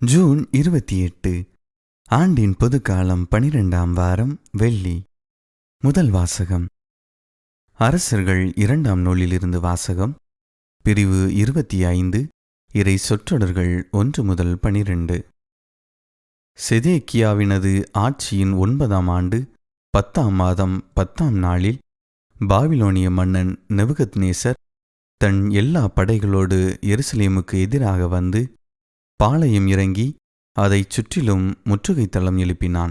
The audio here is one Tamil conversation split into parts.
ஜூன் இருபத்தி எட்டு ஆண்டின் பொதுக்காலம் பனிரெண்டாம் வாரம் வெள்ளி. முதல் வாசகம். அரசர்கள் இரண்டாம் நூலிலிருந்து வாசகம். பிரிவு இருபத்தி ஐந்து இறை சொற்றொடர்கள் ஒன்று முதல் பனிரெண்டு. செதேக்கியாவினது ஆட்சியின் ஒன்பதாம் ஆண்டு பத்தாம் மாதம் பத்தாம் நாளில் பாபிலோனிய மன்னன் நெபுகத்நேசர் தன் எல்லா படைகளோடு எருசலேமுக்கு எதிராக வந்து பாளையம் இறங்கி அதைச் சுற்றிலும் முற்றுகைத் தளம் எழுப்பினான்.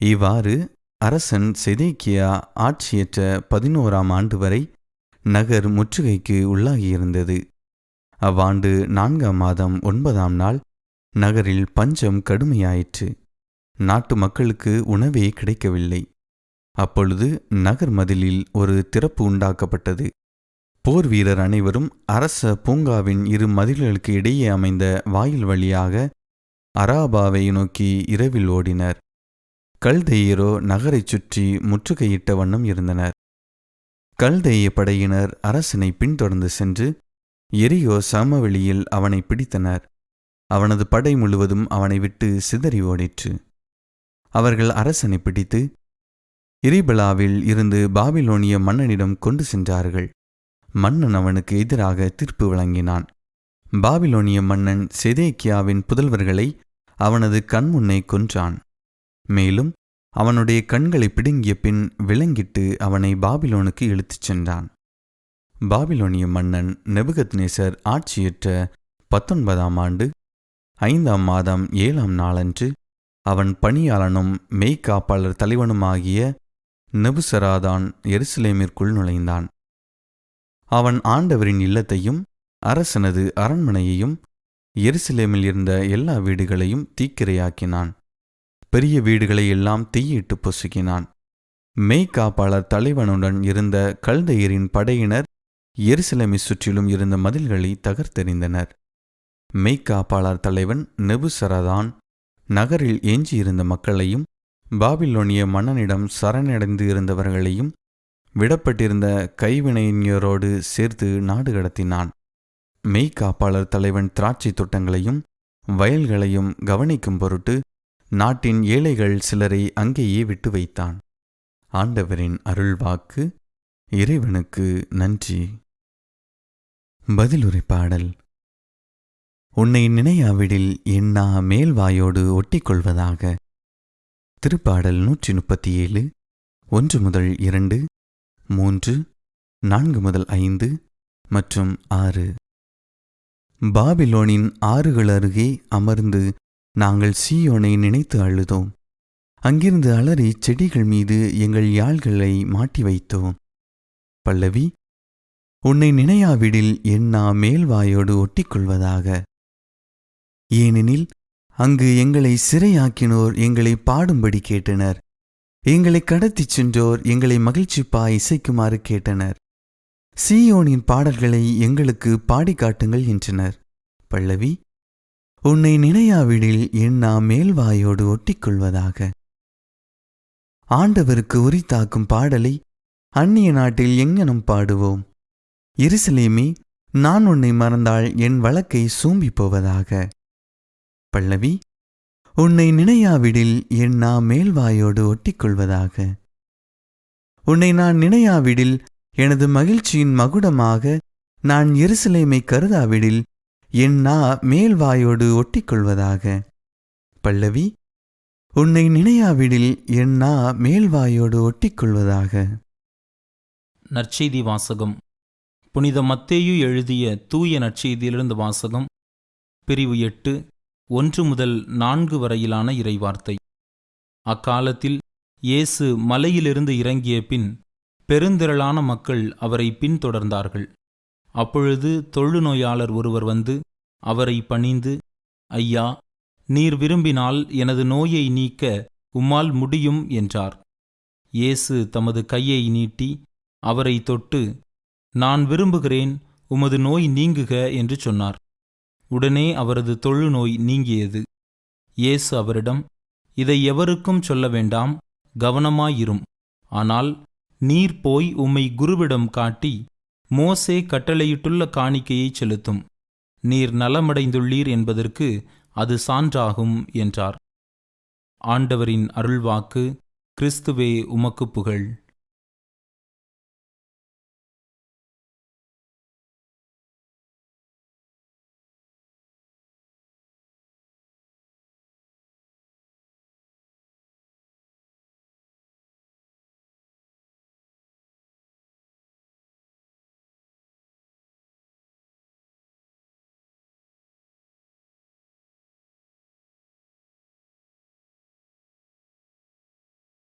இவ்வாறு அரசன் செதேக்கியா ஆட்சியற்ற பதினோராம் ஆண்டு வரை நகர் முற்றுகைக்கு உள்ளாகியிருந்தது. அவ்வாண்டு நான்காம் மாதம் ஒன்பதாம் நாள் நகரில் பஞ்சம் கடுமையாயிற்று. நாட்டு மக்களுக்கு உணவே கிடைக்கவில்லை. அப்பொழுது நகர் மதிலில் ஒரு திறப்பு உண்டாக்கப்பட்டது. போர் வீரர் அனைவரும் அரச பூங்காவின் இரு மதில்களுக்கு இடையே அமைந்த வாயில் வழியாக அராபாவை நோக்கி இரவில் ஓடினர். கல்தையரோ நகரைச் சுற்றி முற்றுகையிட்ட வண்ணம் இருந்தனர். கல்தைய படையினர் அரசனை பின்தொடர்ந்து சென்று எரியோ சமவெளியில் அவனை பிடித்தனர். அவனது படை முழுவதும் அவனை விட்டு சிதறி ஓடிற்று. அவர்கள் அரசனை பிடித்து இரிபலாவில் இருந்து பாபிலோனிய மன்னனிடம் கொண்டு சென்றார்கள். மன்னன் அவனுக்கு எதிராக தீர்ப்பு வழங்கினான். பாபிலோனிய மன்னன் செதேக்கியாவின் புதல்வர்களை அவனது கண்முன்னே கொன்றான். மேலும் அவனுடைய கண்களை பிடுங்கிய பின் விலங்கிட்டு அவனை பாபிலோனுக்கு இழுத்துச் சென்றான். பாபிலோனிய மன்னன் நெபுகத்நேசர் ஆட்சியற்ற பத்தொன்பதாம் ஆண்டு ஐந்தாம் மாதம் ஏழாம் நாளன்று அவன் பணியாளனும் மெய்காப்பாளர் தலைவனுமாகிய நெபுசராதான் எருசலேமிற்குள் நுழைந்தான். அவன் ஆண்டவரின் இல்லத்தையும் அரசனது அரண்மனையையும் எருசலேமில் இருந்த எல்லா வீடுகளையும் தீக்கிரையாக்கினான். பெரிய வீடுகளை எல்லாம் தீயிட்டு பொசுக்கினான். மெய்காப்பாளர் தலைவனுடன் இருந்த கல்தையரின் படையினர் எருசலேமை சுற்றிலும் இருந்த மதில்களை தகர்த்தெறிந்தனர். மெய்காப்பாளர் தலைவன் நெபுசரதான் நகரில் எஞ்சியிருந்த மக்களையும் பாபிலோனிய மன்னனிடம் சரணடைந்து இருந்தவர்களையும் விடப்பட்டிருந்த கைவினைஞரோடு சேர்த்து நாடு கடத்தினான். மெய்காப்பாளர் தலைவன் திராட்சை தோட்டங்களையும் வயல்களையும் கவனிக்கும் பொருட்டு நாட்டின் ஏழைகள் சிலரை அங்கேயே விட்டு வைத்தான். ஆண்டவரின் அருள்வாக்கு இறைவனுக்கு நன்றி. பதிலுரை பாடல். உன்னை நினையாவிடில் எண்ணா மேல்வாயோடு ஒட்டிக்கொள்வதாக. திருப்பாடல் நூற்றி முப்பத்தி ஏழு ஒன்று முதல் இரண்டு மூன்று நான்கு முதல் ஐந்து மற்றும் ஆறு. பாபிலோனின் ஆறுகள் அருகே அமர்ந்து நாங்கள் சீயோனை நினைத்து அழுதோம். அங்கிருந்து அலறி செடிகள் மீது எங்கள் யாழ்களை மாட்டி வைத்தோம். பல்லவி உன்னை நினையாவிடில் என்னா மேல்வாயோடு ஒட்டிக்கொள்வதாக. ஏனெனில் அங்கு எங்களை சிறையாக்கினோர் எங்களை பாடும்படி கேட்டனர். எங்களை கடத்திச் சென்றோர் எங்களை மகிழ்ச்சிப்பா இசைக்குமாறு கேட்டனர். சீயோனின் பாடல்களை எங்களுக்கு பாடி காட்டுங்கள் என்றனர். பல்லவி உன்னை நினையாவிடில் எண்ணா மேல்வாயோடு ஒட்டிக்கொள்வதாக. ஆண்டவருக்கு உரித்தாக்கும் பாடலை அந்நிய நாட்டில் எங்கனம் பாடுவோம்? எருசலேமே நான் உன்னை மறந்தால் என் வழக்கை சூம்பி போவதாக பல்லவி உன்னை நினையாவிடில் என் நா மேல்வாயோடு ஒட்டிக்கொள்வதாக. உன்னை நான் நினையாவிடில் எனது மகிழ்ச்சியின் மகுடமாக நான் எருசலேமை கருதாவிடில் என் நா மேல்வாயோடு ஒட்டிக்கொள்வதாக. பல்லவி உன்னை நினையாவிடில் என் நா மேல்வாயோடு ஒட்டிக்கொள்வதாக. நற்செய்தி வாசகம். புனித மத்தேயு எழுதிய தூய நற்செய்தியிலிருந்து வாசகம். பிரிவு எட்டு ஒன்று முதல் நான்கு வரையிலான இறைவார்த்தை. அக்காலத்தில் இயேசு மலையிலிருந்து இறங்கிய பின் பெருந்திரளான மக்கள் அவரை பின்தொடர்ந்தார்கள். அப்பொழுது தொழுநோயாளர் ஒருவர் வந்து அவரை பணிந்து ஐயா நீர் விரும்பினால் எனது நோயை நீக்க உம்மால் முடியும் என்றார். இயேசு தமது கையை நீட்டி அவரை தொட்டு நான் விரும்புகிறேன் உமது நோய் நீங்குக என்று சொன்னார். உடனே அவரது தொழுநோய் நீங்கியது. இயேசு அவரிடம் இதை எவருக்கும் சொல்ல வேண்டாம் கவனமாயிரும். ஆனால் நீர் போய் உம்மை குருவிடம் காட்டி மோசே கட்டளையிட்டுள்ள காணிக்கையைச் செலுத்தும். நீர் நலமடைந்துள்ளீர் என்பதற்கு அது சான்றாகும் என்றார். ஆண்டவரின் அருள்வாக்கு கிறிஸ்துவே உமக்கு புகழ்.